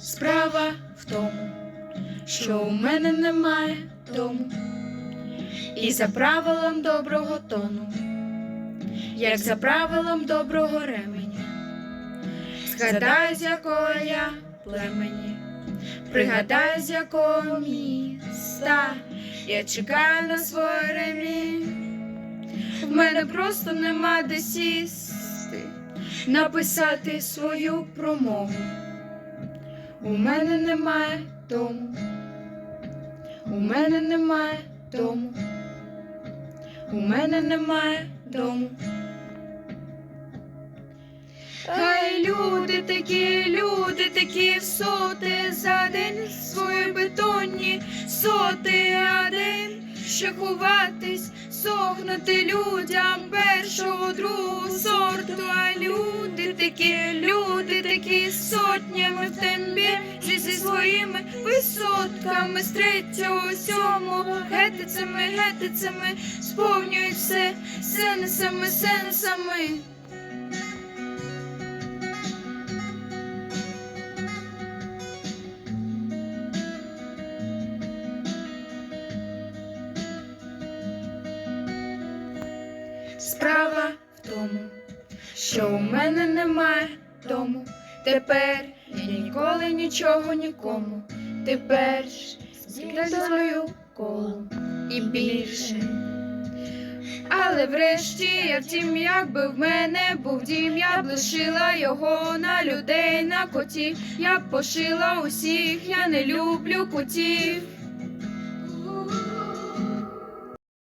Справа в тому, що у мене немає дому, і за правилом доброго тону, як за правилом доброго ременя, згадаю, з якого я племені, пригадаю, з якого міста я чекаю на своє ремі. В мене просто нема де сісти, написати свою промову. У мене немає дому. У мене немає дому. У мене немає дому. Хай люди такі, люди такі соти за день свої бетонні соти, день ще ховатись, сохнути людям першого, другого сорту, а люди такі, люди такі сотнями в своїми висотками з третього, сьомого, гетицями, гетицями сповнюють все сенсами, сенсами. Справа в тому, що у мене немає дому. Тепер я ніколи нічого нікому. Тепер ж свою коло і більше. Але врешті я втім, якби в мене був дім, я б лишила його на людей, на котів. Я б пошила усіх, я не люблю котів.